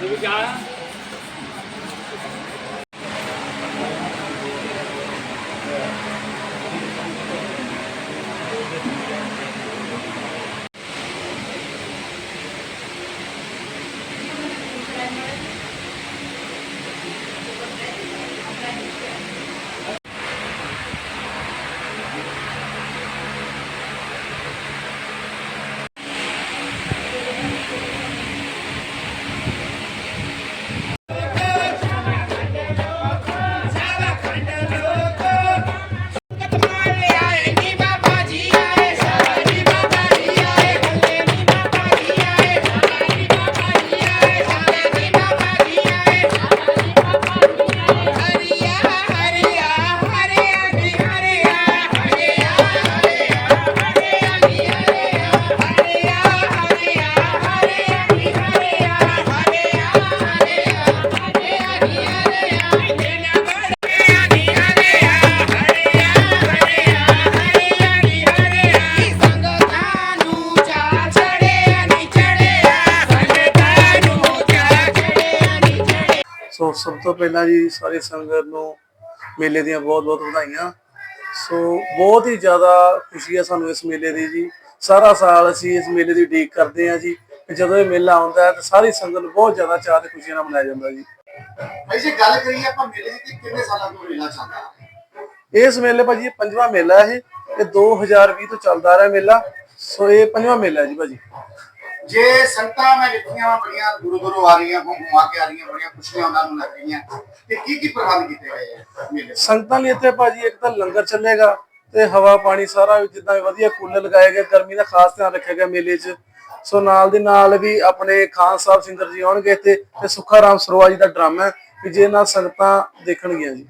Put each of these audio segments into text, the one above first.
Here. ਸੋ ਸਭ ਤੋਂ ਪਹਿਲਾਂ ਜੀ ਸਾਰੀ ਸੰਗਤ ਨੂੰ ਮੇਲੇ ਦੀਆਂ ਬਹੁਤ-ਬਹੁਤ ਵਧਾਈਆਂ। ਸੋ ਬਹੁਤ ਹੀ ਜ਼ਿਆਦਾ ਖੁਸ਼ੀ ਹੈ ਸਾਨੂੰ ਇਸ ਮੇਲੇ ਦੀ ਜੀ। ਸਾਰਾ ਸਾਲ ਅਸੀਂ ਇਸ ਮੇਲੇ ਦੀ ਉਡੀਕ ਕਰਦੇ ਹਾਂ ਜੀ। ਜਦੋਂ ਇਹ ਮੇਲਾ ਆਉਂਦਾ ਹੈ ਤਾਂ ਸਾਰੀ ਸੰਗਤ ਨੂੰ ਬਹੁਤ ਜ਼ਿਆਦਾ ਚਾਅ ਤੇ ਖੁਸ਼ੀ ਨਾਲ ਮਨਾਇਆ ਜਾਂਦਾ ਜੀ। ਭਾਈ ਜੇ ਗੱਲ ਕਰੀਏ ਆਪਾਂ ਮੇਲੇ ਦੀ ਕਿੰਨੇ ਸਾਲਾਂ ਤੋਂ ਮੇਲਾ ਚੱਲਦਾ ਇਸ ਮੇਲੇ ਭਾਜੀ ਇਹ ਪੰਜਵਾਂ ਮੇਲਾ ਹੈ ਇਹ 2020 ਤੋਂ ਚੱਲਦਾ ਰਿਹਾ ਮੇਲਾ। ਸੋ ਇਹ ਪੰਜਵਾਂ ਮੇਲਾ ਜੀ ਭਾਜੀ। ਜੇ ਸੰਗਤਾਂ ਮੈਂ ਵੇਖੀਆਂ ਬੜੀਆਂ ਦੂਰੋਂ ਦੂਰੋਂ ਆ ਰਹੀਆਂ ਘੁੰਮ ਕੇ ਆ ਰਹੀਆਂ ਬੜੀਆਂ ਖੁਸ਼ੀਆਂ ਉਹਨਾਂ ਨੂੰ ਲੱਗ ਰਹੀਆਂ ਤੇ ਕੀ ਕੀ ਪ੍ਰਬੰਧ ਕੀਤੇ ਗਏ ਆ ਮੇਲੇ? ਸੰਗਤਾਂ ਲਈ ਇੱਥੇ ਭਾਜੀ ਇੱਕ ਤਾਂ ਲੰਗਰ ਚੱਲੇਗਾ ਤੇ ਹਵਾ ਪਾਣੀ ਸਾਰਾ ਜਿੱਦਾਂ ਵਧੀਆ ਕੂਲਰ ਲਗਾਏ ਗਏ ਗਰਮੀ ਦਾ ਖਾਸ ਧਿਆਨ ਰੱਖਿਆ ਗਿਆ ਮੇਲੇ 'ਚ। ਸੋ ਨਾਲ ਦੇ ਨਾਲ ਵੀ ਆਪਣੇ ਖਾਨ ਸਾਹਿਬ ਸਿੰਗਰ ਜੀ ਆਉਣਗੇ ਇੱਥੇ ਤੇ ਸੁੱਖਾ ਰਾਮ ਸਰੋਆ ਜੀ ਦਾ ਡਰਾਮਾ ਹੈ ਵੀ ਜੇ ਨਾਲ ਸੰਗਤਾਂ ਦੇਖਣਗੀਆਂ ਜੀ।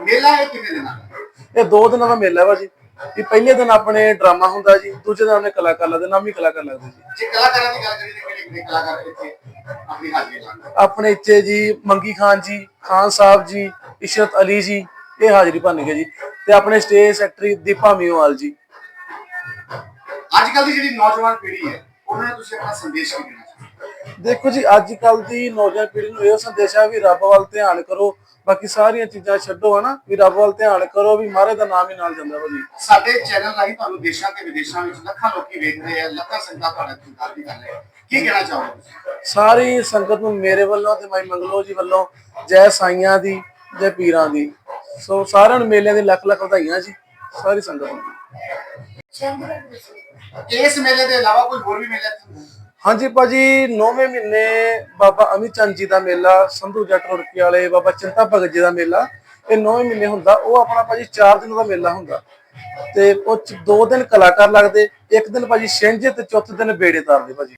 ਮੇਲਾ ਇਹ ਕਿੰਨੇ ਦਿਨਾਂ ਦਾ? ਇਹ ਦੋ ਦਿਨਾਂ ਦਾ ਮੇਲਾ ਵਾ ਜੀ। ਵੀ ਪਹਿਲੇ ਦਿਨ ਆਪਣੇ ਡਰਾਮਾ ਹੁੰਦਾ ਜੀ ਦੂਜੇ ਦਿਨ ਆਪਣੇ ਕਲਾਕਾਰ ਲੱਗਦੇ ਨਾਮ ਕਲਾਕਾਰ ਲੱਗਦੇ ਜੀ। ਜੇ ਕਲਾਕਾਰਾਂ ਦੀ ਗੱਲ ਕਰੀਏ ਤਾਂ ਕਿਹੜੇ ਕਿਹੜੇ ਕਲਾਕਾਰ ਇੱਥੇ ਆਪਣੀ ਹਾਜ਼ਰੀ ਲਾਉਂਦੇ ਆਪਣੇ ਇੱਥੇ ਜੀ ਮੰਗੀ ਖਾਨ ਜੀ ਖਾਨ ਸਾਹਿਬ ਜੀ ਇਸ਼ਰਤ ਅਲੀ ਜੀ ਇਹ ਹਾਜ਼ਰੀ ਭਰਨਗੇ ਜੀ। ਤੇ ਆਪਣੇ ਸਟੇਜ ਸੈਕਟਰੀ ਦੀਪਾ ਮੀਓਵਾਲ ਜੀ। ਅੱਜ ਕੱਲ ਦੀ ਜਿਹੜੀ ਨੌਜਵਾਨ ਪੀੜ੍ਹੀ ਹੈ ਉਹਨਾਂ ਨੂੰ ਤੁਸੀਂ ਆਪਣਾ ਸੰਦੇਸ਼ ਕੀ ਦੇਣਾ ਚਾਹੁੰਦੇ ਦੇਖੋ ਜੀ ਅੱਜ ਕੱਲ ਦੀ ਨੌਜਵਾਨ ਪੀੜ੍ਹੀ ਨੂੰ ਇਹ ਸੰਦੇਸ਼ ਹੈ ਵੀ ਰੱਬ ਵੱਲ ਧਿਆਨ ਕਰੋ ਬਾਕੀ ਸਾਰੀਆਂ ਚੀਜ਼ਾਂ ਛੱਡੋ ਹਨਾ ਵੀ ਰੱਬ ਵੱਲ ਧਿਆਨ ਕਰੋ ਵੀ ਮਹਾਰਾਜ ਦਾ ਨਾਮ ਹੀ ਨਾਲ ਜਾਂਦਾ ਵਾ ਜੀ ਸਾਡੇ ਚੈਨਲ ਰਾਹੀਂ ਤੁਹਾਨੂੰ ਦੇਸ਼ਾਂ ਤੇ ਵਿਦੇਸ਼ਾਂ ਵਿੱਚ ਲੱਖਾਂ ਲੋਕੀ ਵੇਖਦੇ ਆ ਲੱਖਾਂ ਸੰਗਤਾਂ ਤੁਹਾਡਾ ਇੰਤਜ਼ਾਰ ਵੀ ਕਰ ਰਹੇ ਆ। ਕੀ ਕਹਿਣਾ ਚਾਹੋਗੇ ਸਾਰੀ ਸੰਗਤ ਨੂੰ ਮੇਰੇ ਵੱਲੋਂ ਤੇ ਮਾਈ ਮੰਗਲੋ ਜੀ ਵੱਲੋਂ ਜੈ ਸਾਈਆਂ ਦੀ ਜੈ ਪੀਰਾਂ ਦੀ। ਸੋ ਸਾਰਿਆਂ ਨੂੰ ਮੇਲਿਆਂ ਦੀ ਲੱਖ ਲੱਖ ਵਧਾਈਆਂ ਜੀ ਸਾਰੀ ਸੰਗਤ ਨੂੰ। ਇਸ ਮੇਲੇ ਦੇ ਇਲਾਵਾ ਕੋਈ ਹੋਰ ਵੀ ਮੇਲੇ? ਹਾਂਜੀ ਭਾਜੀ, ਨੌਵੇਂ ਮਹੀਨੇ ਬਾਬਾ ਅਮਿਤ ਚੰਦ ਜੀ ਦਾ ਮੇਲਾ, ਸੰਧੂ ਜੱਟ ਰੁੜਕੀ ਵਾਲੇ ਬਾਬਾ ਚਿੰਤਾ ਭਗਤ ਜੀ ਦਾ ਮੇਲਾ। ਇਹ ਨੌਵੇਂ ਮਹੀਨੇ ਹੁੰਦਾ, ਉਹ ਆਪਣਾ ਭਾਜੀ 4 ਦਿਨ ਦਾ ਮੇਲਾ ਹੁੰਦਾ। ਤੇ ਉਹ ਚ ਦੋ ਦਿਨ ਕਲਾਕਾਰ ਲੱਗਦੇ, ਇੱਕ ਦਿਨ ਭਾਜੀ ਛਿੰਝ ਤੇ ਚੌਥੇ ਦਿਨ ਬੇੜੇ ਤਾਰਦੇ ਭਾਜੀ।